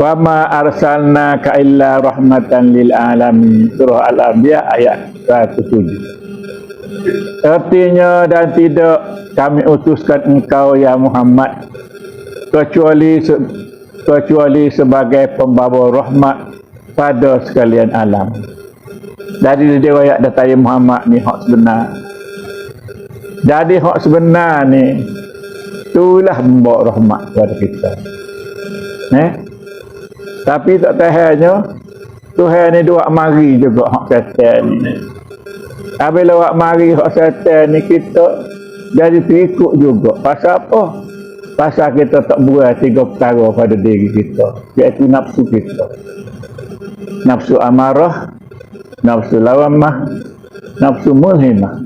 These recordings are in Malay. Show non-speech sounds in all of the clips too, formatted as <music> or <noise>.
Wa ma arsalna ka illa rahmatan lil alamin. Surah Al-Anbiya ayat 107. Artinya dan tidak kami utuskan engkau ya Muhammad kecuali se, kecuali sebagai pembawa rahmat pada sekalian alam. Dari riwayat datai Muhammad ni hak sebenar. Jadi hak sebenar ni itulah membawa rahmat kepada kita. Eh? Tapi tak tahannya Tuhan ni dua mari juga hak setan ni. Apabila awak mari hak setan ni kita jadi terikut juga. Pasal apa? Pasal kita tak buat tiga perkara pada diri kita. Iaitu nafsu kita. Nafsu amarah, nafsu lawamah, nafsu mulhimah.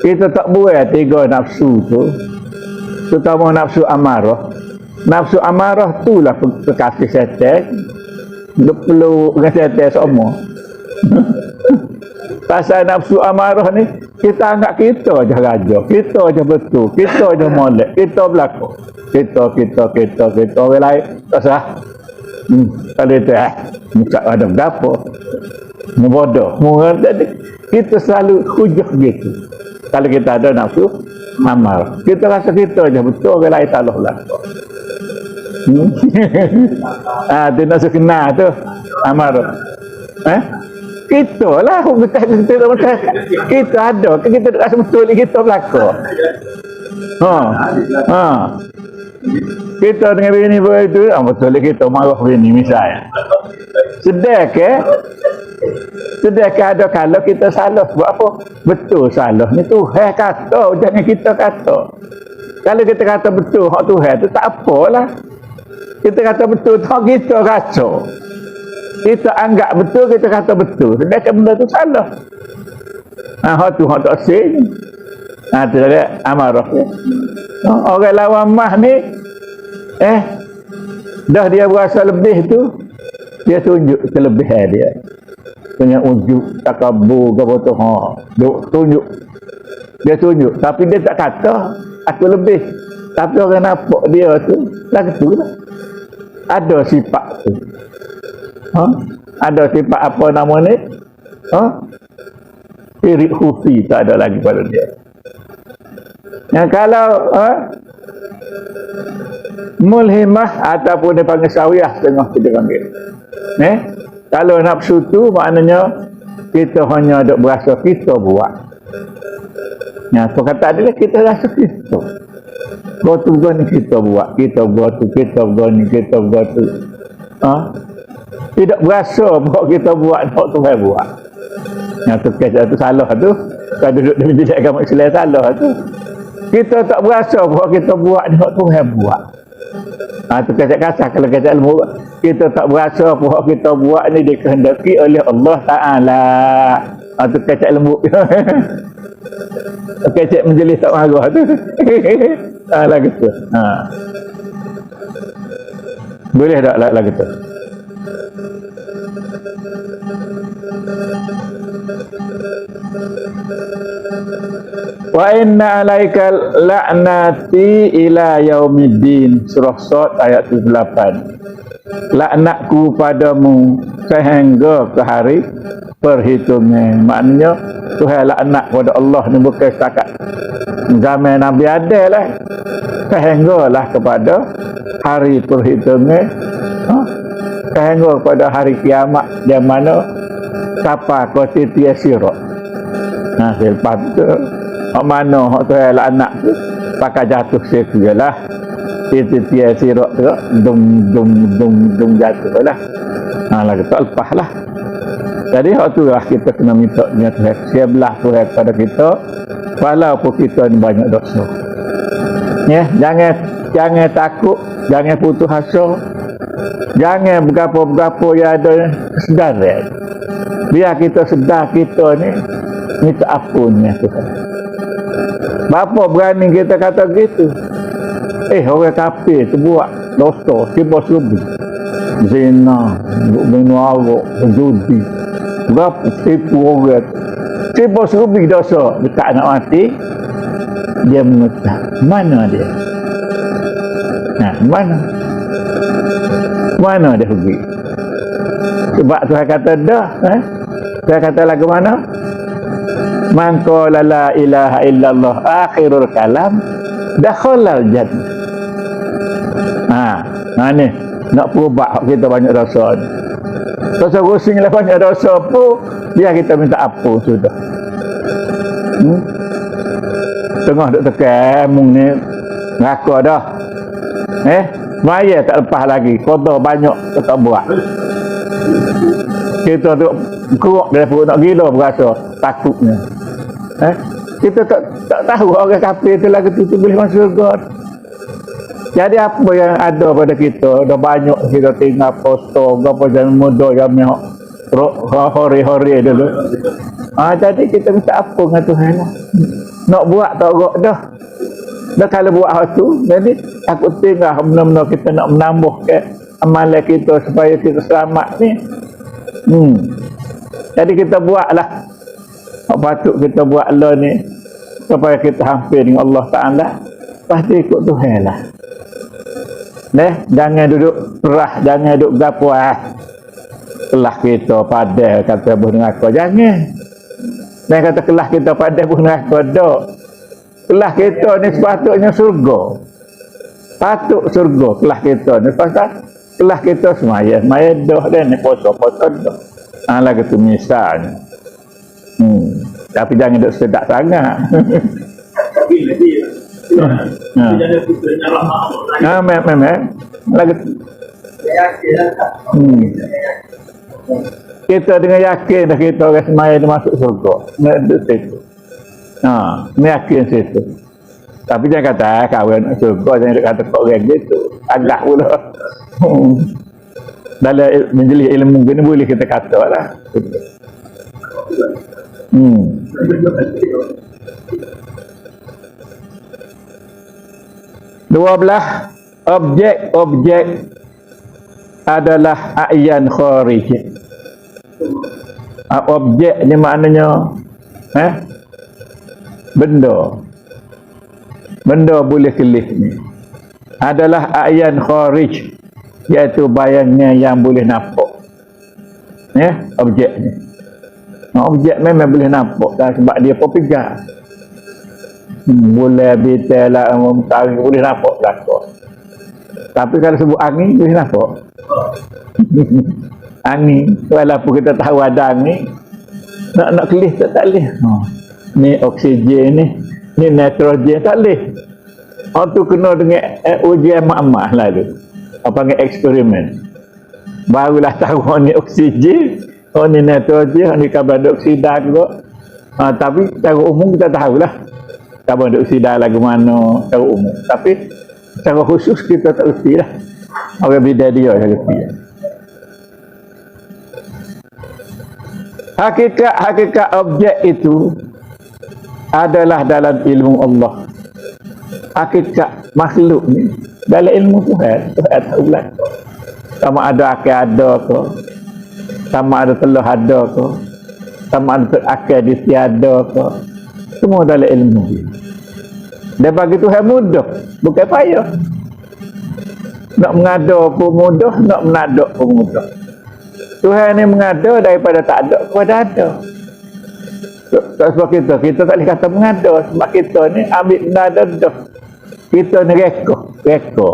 Kita tak buat tiga nafsu tu. Terutama nafsu amarah. Nafsu amarah tu lah kekasih setan. Dia perlu dengan setan semua. <laughs> Pasal nafsu amarah ni kita anggap kita je raja, kita je betul, kita je molek, kita berlaku. Kita, kita, kita, kita, orang lain tak sah. Hmm, kalau itu eh, muka ada berapa. Membodoh. Jadi kita selalu hujah gitu. Kalau kita ada nafsu amarah. Kita rasa kita je betul, orang lain salah berlaku. Hmm? <laughs> ah, tu nak kenal tu. Amarah. Eh? kita lah. Kita kita kita, kita ada kan kita rasa betul kita berlaku. Ha. Ha. Kita dengan bini begitu ah betul kita marah bini misalnya sedek ke? Sedek ke ada kalau kita salah? Buat apa? Betul salah ni tu hai kata. Jangan kita kata. Kalau kita kata betul hak tu hai tu tak apalah kita kata betul tak kita kacau kita anggap betul kita kata betul. Sedangkan benda tu salah. Ha hak tu hak tak sih ha tu dia amarah. Ha, orang lawan mah ni eh dah dia berasa lebih tu dia tunjuk kelebihan dia. Punya ujuk takabur ke apa ha duk tunjuk. Dia tunjuk tapi dia tak kata aku lebih. Tapi orang nampak dia tu tu lah ada sifat tu ha? ada sifat apa nama ni ha? spirit hufi tak ada lagi pada dia yang kalau ha? mulhimah ataupun dia panggil sawiyah setengah kita panggil eh? kalau nafsu tu maknanya kita hanya ada berasa kita buat Ya, perkataan dia kita rasa kita. Kau tu ni kita buat, kita buat tu, kita buat ni, kita buat tu. Ha? tidak berasa bahawa kita buat nak Tuhan buat. Yang tu kisah tu salah tu. Kalau duduk dalam bilik agama Islam salah tu. Kita tak berasa bahawa kita buat nak Tuhan buat. Ha, tu kisah kasar kalau kisah ilmu kita tak berasa bahawa kita buat ni dikehendaki oleh Allah Ta'ala. Ha, tu kisah <laughs> ilmu kisah menjelis tak marah. Tu <laughs> ha, lagu tu. Ha. boleh tak lagu tu? Wa inna alaika la'nati ila yaumiddin. Surah Sad ayat 78 Laknatku padamu sehingga ke hari perhitungan maknanya Tuhan laknat kepada Allah ni bukan setakat zaman Nabi ada lah sehinggalah kepada hari perhitungan ha? sehingga kepada hari kiamat yang mana siapa kau titia sirot nah selepas tu Hak mana hak tu lah anak tu pakai jatuh seku lah. Itu dia sirok tu dum dum dum dum jatuh lah. Ha lah kita lepas lah. Jadi hak tu lah kita kena minta dengan Tuhan. Sebelah Tuhan kepada kita walaupun kita ni banyak dosa. Ya, jangan jangan takut, jangan putus asa. Jangan berapa-berapa yang ada kesedaran. Biar kita sedar kita ni minta ampun ya Tuhan. Bapa berani kita kata gitu. Eh orang kafir tu buat dosa tiba subuh. Zina, minum arak, judi. Berapa tipu orang. Tiba subuh dosa dekat nak mati. Dia mengetahui mana dia. Nah, mana? Mana dia pergi? Sebab Tuhan kata dah. Eh? Tuhan kata lagu mana? Man qala la ilaha illallah akhirul kalam dakhalal jannah. Ha, ha ni nak perubah kita banyak dosa ni. Dosa rusing lah banyak dosa pun biar kita minta apa sudah. Hmm? Tengah duk tekan mung ni ngaku dah. Eh, maya tak lepas lagi. Kotor banyak tak buat. Kita tu keruk dari perut nak gila berasa takutnya. Eh? Kita tak tak tahu orang kafir tu lagu tu, tu boleh masuk surga. Jadi apa yang ada pada kita, dah banyak kita tinggal posto, apa jangan muda yang mihak hori-hori dulu. Ah, jadi kita minta apa dengan Tuhan lah. Nak buat tak buat dah. Dah kalau buat hal tu, jadi aku tinggal benar-benar kita nak menambah ke amalan kita supaya kita selamat ni. Hmm. Jadi kita buatlah apa patut kita buat Allah ni supaya kita hampir dengan Allah Ta'ala pasti ikut Tuhan lah Neh, jangan duduk perah, jangan duduk gapo ah. Kelah kita pada kata buh dengan aku. Jangan. Neh kata kelah kita pada buh dengan aku dok. Kelah kita ni sepatutnya surga. Patut surga kelah kita ni pasal kelah kita semaya, semaya doh dan ni poso-poso doh. Ah lagi tu misalnya. Hmm. Tapi jangan duduk sedak sangat. Ha. Ha, hmm. Kita dengan yakin dah kita orang semaya dia masuk surga. Nak duduk situ. Ha, ni yakin situ. Tapi jangan kata ah, kawan nak surga jangan kata kok orang gitu. Agak pula. Hmm. Dalam menjelis ilmu ni boleh kita kata lah. Hmm. Dua belah objek-objek adalah ayan kharij. Ah, objek ni maknanya eh benda. Benda boleh kelih ni. Adalah ayan kharij iaitu bayangnya yang boleh nampak. Ya, objek ni. Ah, Objek memang boleh nampak dah sebab dia pegang. Boleh bitel lah, mentari boleh nampak belakang. Tapi kalau sebut angin, boleh nampak. <laughs> angin, walaupun kita tahu ada angin, nak nak kelih tak tak boleh. Ha. Ni oksigen ni, ni nitrogen tak boleh. Orang tu kena dengan eh, ujian mak-mak lah tu. Apa panggil eksperimen. Barulah tahu oh, ni oksigen, oh ni nitrogen, oh ni karbon dioksida juga. Ha, tapi secara umum kita tahulah karbon dioksida lagu mana secara umum. Tapi secara khusus kita tak reti lah. Orang bida dia yang reti. Hakikat-hakikat objek itu adalah dalam ilmu Allah. Hakikat makhluk ni dalam ilmu Tuhan. Tuhan tak ulang. Sama ada akal ada ke. Sama ada telur ada ke. Sama ada akal di ke. Semua dalam ilmu dia. Dia bagi Tuhan mudah. Bukan payah. Nak mengada pun mudah. Nak menadak pun mudah. Tuhan ni mengada daripada tak ada kepada ada. Tak sebab kita. Kita tak boleh kata mengada. Sebab kita ni ambil mengada dah. Kita ni reka. Reka.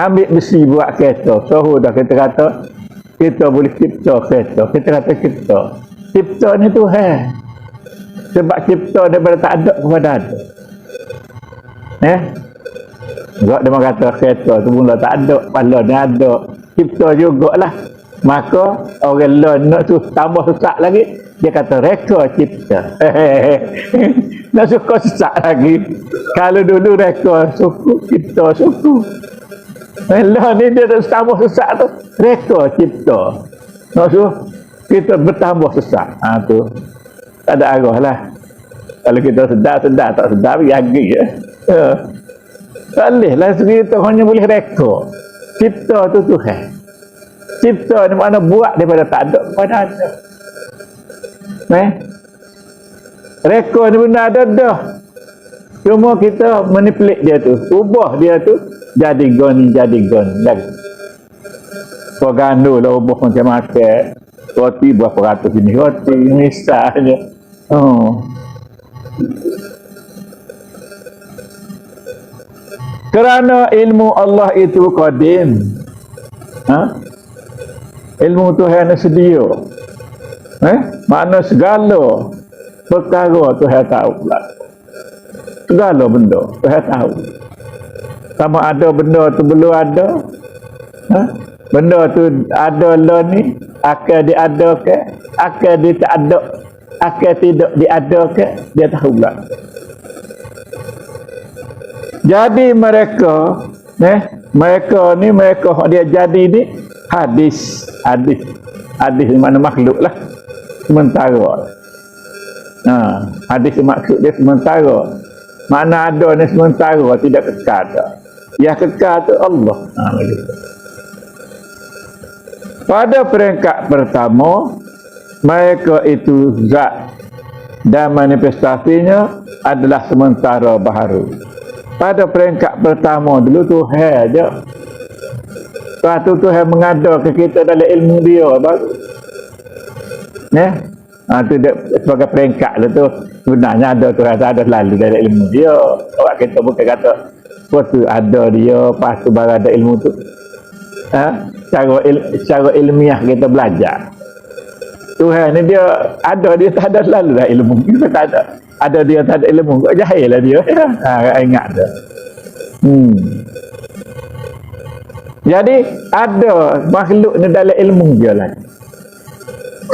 Ambil besi buat kereta. Sohu dah kita kata. Kita boleh cipta kereta. Kita kata cipta. Cipta ni Tuhan. Sebab cipta daripada tak ada kepada ada. Eh? Enggak dia kata kereta tu mula tak ada, pala ni ada. Cipta jugalah. Maka orang lain nak tu tambah sesak lagi, dia kata reka cipta. <laughs> nak suka sesak lagi. Kalau dulu reka suku, cipta suku. Lah ni dia nak tambah sesak tu, reka cipta. Nak suruh kita bertambah sesak. Ha tu. Tak ada arah lah. Kalau kita sedar, sedar. Tak sedar, pergi ya. Ya. Tak boleh lah kita hanya boleh reka. Cipta tu Tuhan. Cipta ni mana buat daripada tak ada kepada ada. Eh? Reka ni benda ada dah. Cuma kita manipulate dia tu. Ubah dia tu jadi goni, jadi goni. Lagi. Kau gandu lah ubuh macam makan. Roti berapa ratus ini roti misalnya. Oh. Kerana ilmu Allah itu qadim. Ha? Ilmu Tuhan sedia. Eh? Makna segala perkara Tuhan tahu pula. Segala benda Tuhan tahu. Sama ada benda tu belum ada. Ha? Benda tu ada lah ni. Akan diada ke? Akan dia tak ada. Akan tidak diada ke? Dia tahu pula. Jadi mereka, eh, mereka ni mereka dia jadi ni hadis, hadis, hadis di mana makhluk lah sementara. Ha, hadis maksud dia sementara. Mana ada ni sementara tidak kekal. dah. Yang kekal tu Allah. Ha. Pada peringkat pertama, mereka itu zat dan manifestasinya adalah sementara baharu. Pada peringkat pertama dulu Tuhan. Lepas tu Tuhan mengada ke kita dalam ilmu dia baru. Ya? Ha, tu dia, sebagai peringkat lah tu. Sebenarnya ada tu rasa ada selalu dalam ilmu dia. Orang kita bukan kata apa tu ada dia, lepas tu baru ada ilmu tu. Ha? Cara, il, cara ilmiah kita belajar. Tuhan ni dia ada dia tak ada selalu lah ilmu. <laughs> Kita tak ada. Ada dia tak ada ilmu. Kok jahil lah dia. Ha, ingat dia. Hmm. jadi ada makhluk ni dalam ilmu dia lah.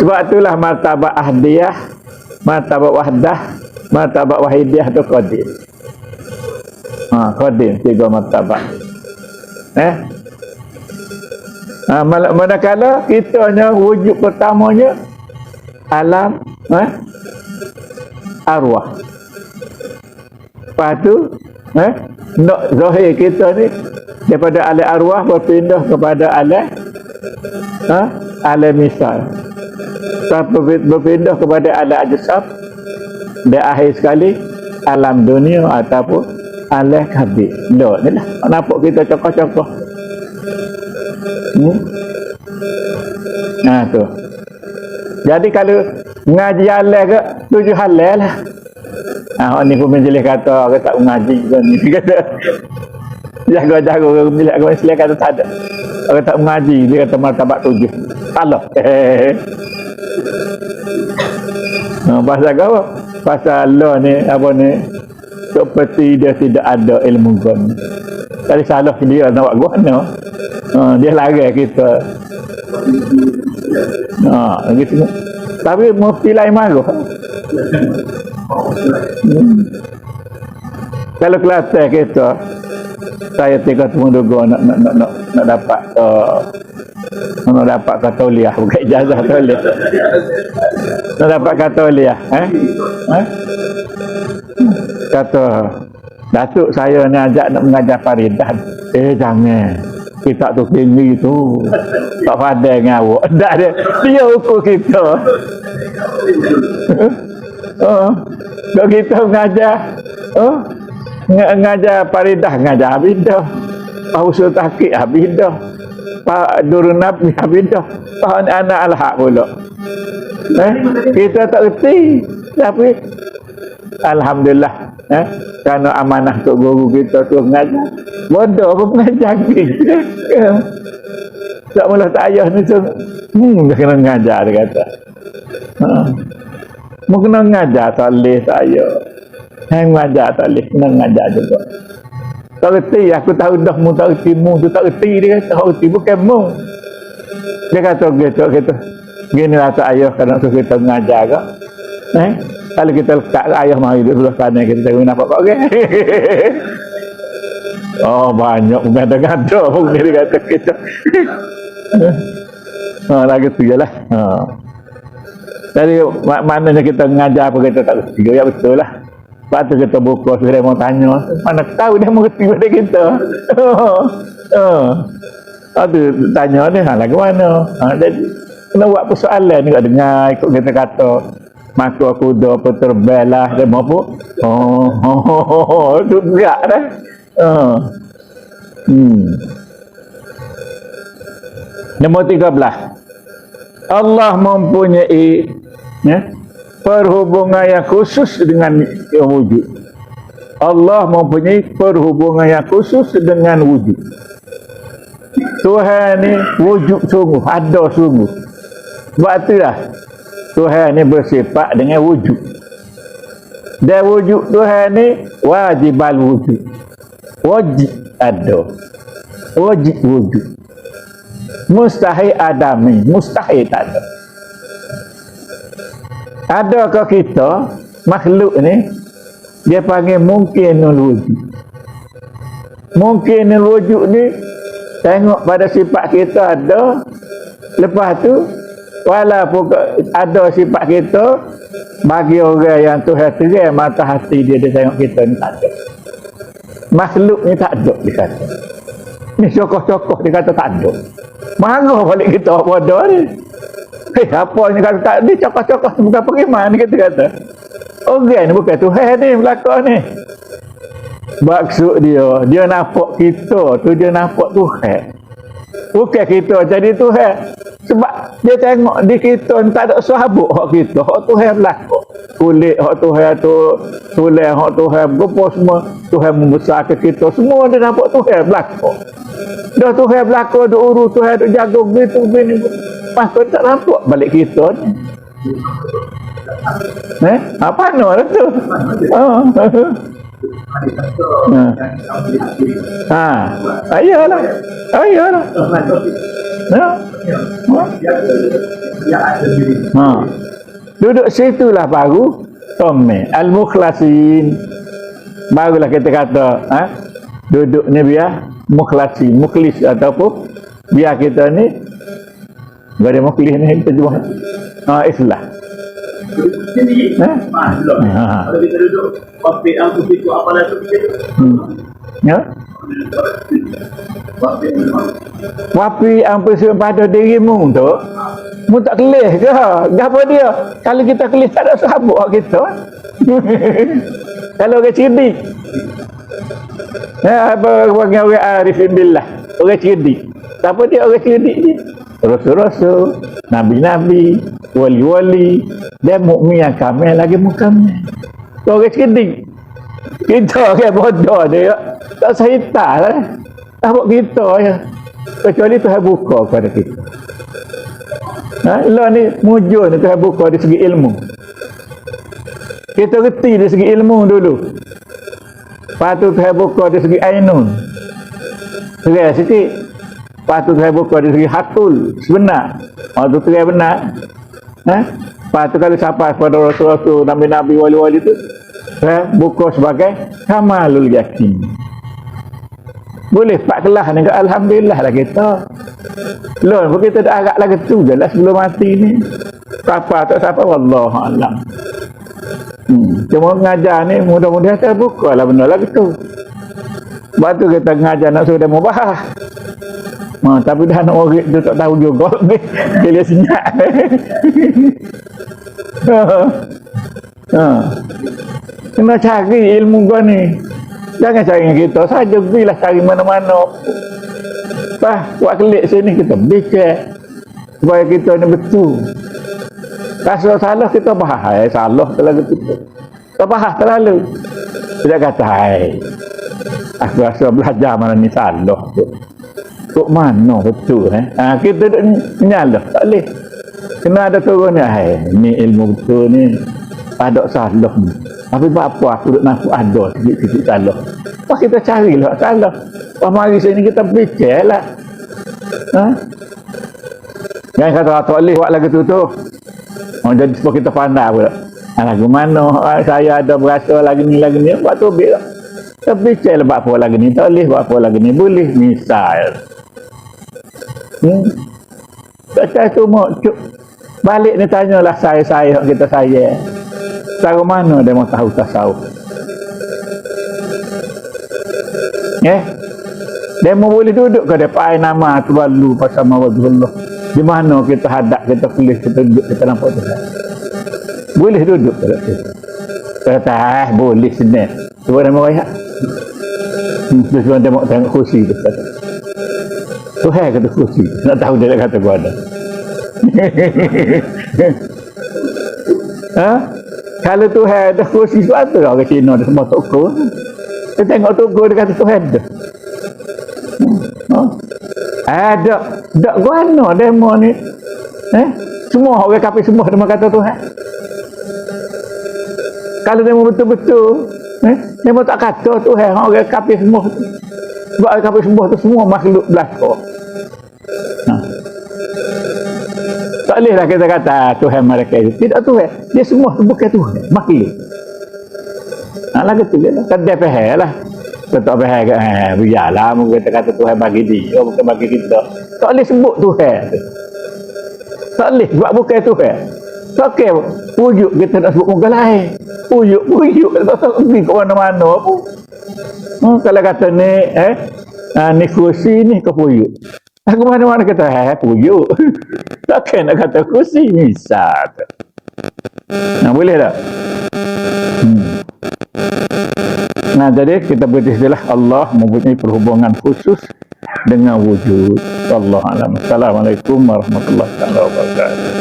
Sebab itulah martabat ahdiyah martabat wahdah martabat wahidiyah tu qadim ha, qadim tiga martabat. Eh ha, manakala kita hanya wujud pertamanya alam eh arwah. Lepas tu, eh, nak zahir kita ni daripada alam arwah berpindah kepada alam ha? alam misal. Sampai berpindah kepada alam ajsam dan akhir sekali alam dunia ataupun alam kabir. Dok ni lah. Nampak kita cokoh-cokoh. Hmm? Nah tu. Jadi kalau ngaji halal ke tujuh halal lah. Ha, ni pun menjelis kata orang tak mengaji kan ni <laughs> kata jaga-jaga orang menjelis agama Islam kata tak ada. Orang tak mengaji dia kata martabat tujuh. Salah. <laughs> Ha, pasal apa? Pasal Allah ni apa ni seperti dia tidak ada ilmu Tadi salah dia nak buat guna. Ha, dia larang kita. Ha, gitu. Tapi mufti lain marah. Hmm. Kalau Kelantan kita saya tiga temuduga nak nak nak nak, nak dapat uh, nak dapat katolia bukan ijazah tauliah. Nak dapat katolia, eh? eh? Kata Datuk saya ni ajak nak mengajar Faridan. Eh jangan. Kita tu tinggi tu. Tak pada dengan awak. <laughs> Tak ada. Dia ukur kita. <laughs> oh. Kalau kita mengajar. Oh. Ng- Mengajar Faridah. Mengajar Abidah. Pak Usul Tahkik Abidah. Pak Durun Nabi Abidah. Pak Anak Al-Haq pula. Eh? Kita tak reti. Tapi Alhamdulillah eh? Kerana amanah untuk guru kita tu mengajar. Bodoh pun mengajar kita Tak mula tak ayah ni tu Hmm, dia kena mengajar dia kata. Ha. Mau kena mengajar tak boleh tak ayah. Yang mengajar tak boleh Kena mengajar juga. Tak reti aku tahu dah mu tak reti mu tu tak reti dia kata Tak reti bukan mu. Dia kata gitu Gini lah tak ayah kerana tu kita mengajar ke Eh kalau kita letak ayah mari di sebelah kanan kita tengok nampak kok okey. <laughs> oh banyak gada-gada pun dia kata kita. ha lagi tu jelah. Ha. Jadi mak- maknanya kita mengajar apa kita tak reti ya betul lah. Lepas tu kita buka sudah mau tanya mana tahu dia mengerti pada kita. <laughs> Ha. Aduh tanya ni ha lagu mana? Ha jadi kena buat persoalan ni kat dengar ikut kita kata maka aku dah terbelah dan apa oh, oh, oh, oh, oh tu berat dah uh. hmm. Nombor 13. Allah mempunyai ya, perhubungan yang khusus dengan yang wujud. Allah mempunyai perhubungan yang khusus dengan wujud. Tuhan ni wujud sungguh, ada sungguh. Sebab itulah Tuhan ni bersifat dengan wujud. Dan wujud Tuhan ni wajibal wujud. Wajib ada. Wajib wujud. Mustahil adami, mustahil tak ada. Adakah kita makhluk ni dia panggil mungkin wujud. Mungkin wujud ni tengok pada sifat kita ada lepas tu walaupun ada sifat kita bagi orang yang Tuhan terai mata hati dia dia tengok kita ni tak ada. Makhluk ni tak ada dia kata. Ni cokoh-cokoh dia kata tak ada. Marah balik kita bodoh ni? Eh apa ni kata tak ni cokoh-cokoh bukan periman ni kita kata orang ni bukan Tuhan ni belakang ni. Maksud dia dia nampak kita tu dia nampak Tuhan. Bukan kita jadi Tuhan sebab dia tengok di kita ni tak ada sahabuk hak kita. Hak Tuhan berlaku kulit hak Tuhan tu tulang hak Tuhan berapa semua. Tuhan membesar ke kita. Semua dia nampak Tuhan berlaku dah Tuhan berlaku ada urus Tuhan ada jaga begitu begini pas tu tak nampak balik kita ni. Eh? Apa no tu? Oh. <laughs> <laughs> Ha. Ayolah. Ayolah. Ya. Ha. Duduk situlah baru Tome Al-Mukhlasin Barulah kita kata ha? Duduknya biar Mukhlasin Mukhlis ataupun Biar kita ni ada mukhlis ni jumpa ha, Islah Ha. Hmm. Ya. Wapi ampai pada dirimu tu Mu tak kelih ke? Apa dia? Kalau kita kelih tak ada sahabat kita. <laughs> Kalau orang cerdik. Ya, apa orang arifin billah. Orang cerdik. Siapa dia orang cerdik ni? Rasul-rasul, nabi-nabi, wali-wali, dan mukmin yang kamil lagi mukamil. Orang cerdik. Kita orang bodoh dia. Tak sahita lah. Tak buat kita ya. Kecuali Tuhan buka kepada kita. Ha? Lah ni mujur ni Tuhan buka dari segi ilmu. Kita reti dari segi ilmu dulu. Lepas tu Tuhan buka dari segi ainun. Terai sikit. Lepas tu Tuhan buka dari segi hakul. Sebenar. Lepas tu terai benar. Ha? Lepas tu kalau sampai pada Rasul-Rasul, Nabi-Nabi, wali-wali tu. Tuhan buka sebagai kamalul yakin. Boleh pak kelah ni Alhamdulillah lah kita. Loh, kita dah agak lagi tu je lah sebelum mati ni. Siapa tak siapa, Wallah alam. Hmm. Cuma mengajar ni mudah-mudahan terbuka lah benda lagi tu. Sebab tu kita mengajar nak suruh dia mubah. Ha, tapi dah nak orang tu tak tahu juga. <laughs> Dia senyap. ha. Kena cari ilmu gua ni. Jangan cari dengan kita saja. Pergilah cari mana-mana. Bah, buat kelik sini kita bicara. Supaya kita ni betul. Rasa salah kita bahas. Hai, salah terlalu kita. Kita bahas terlalu. Dia kata, hai. Aku rasa belajar mana ni salah tu. Kok mana betul eh? Ha, kita duduk menyalah. Tak boleh. Kena ada turun ni. Hai, ni ilmu betul ni. Ada salah ni. Tapi apa aku nak ada sikit-sikit salah. Wah kita carilah salah. Wah mari sini kita bicara lah. Ha? Jangan kata tak boleh buat lagu tu tu. Oh, jadi sebab kita pandai pula. Ha, lagu mana ah, saya ada berasa lagi ni lagi ni. Buat tu biar. Kita bicara buat apa lagi ni. Tak boleh buat apa lagi ni. Boleh misal. Hmm? Tak tu mau cuk. Balik ni tanyalah saya-saya kita saya. Cara mana dia mau tahu tasawuf? Eh? Dia mau boleh duduk ke depan nama tu lalu pasal mawadullah. Di mana kita hadap, kita kulis, kita duduk, kita nampak tu. Boleh duduk ke depan. Kata, ah, boleh sini. Cuba dia mau raya. Hmm, cuma tengok, tengok kursi tu. Kata. Tuhan kata kursi. Nak tahu dia nak kata gua ada. ha? Kalau Tuhan ada kursi tu lah orang Cina dia semua toko. Dia tengok toko dia kata Tuhan ada. Ha? Ada. Tak guna demo ni. Eh? Semua orang kafir semua dia kata Tuhan. Kalau demo betul-betul. Eh? Demo tak kata Tuhan. Orang kafir semua. Sebab orang kafir semua tu semua makhluk belakang. Ha. Tak bolehlah kita kata Tuhan mereka itu. Tidak Tuhan. Dia semua tu bukan Tuhan. Makhluk. Nah, lah gitu je lah. Kan dia faham lah. Kita tak faham ke, eh, biarlah. Mungkin kita kata Tuhan bagi dia, bukan bagi kita. Tak boleh sebut Tuhan. tu. Tak boleh, sebab bukan Tuhan. Tak okay, pujuk kita nak sebut muka lain. Pujuk, pujuk. Tak tahu pergi ke mana-mana pun. Hmm, kalau kata ni, eh, ah, ni kursi ni ke pujuk. Aku mana-mana kata, eh, pujuk. <laughs> Takkan nak kata kursi, misal. Nah, boleh tak? Hmm. Nah, jadi kita beristilah Allah mempunyai perhubungan khusus dengan wujud. Allah alam. Assalamualaikum warahmatullahi wabarakatuh.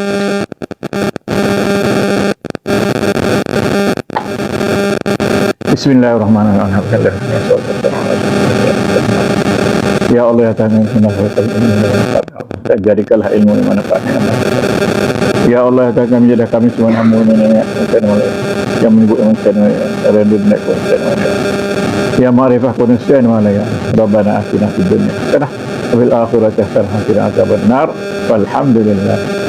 Bismillahirrahmanirrahim. Ya Allah ya Tuhan yang Tuhan jadikanlah ilmu yang manfaat Ya Allah ya Tuhan kami jadikan kami semua namu yang menyebut manusia rendu naik kuasa Ya ma'rifah kunusia mana ya Rabbana atina fid dunya hasanah wa fil akhirati hasanah wa qina adzaban nar walhamdulillah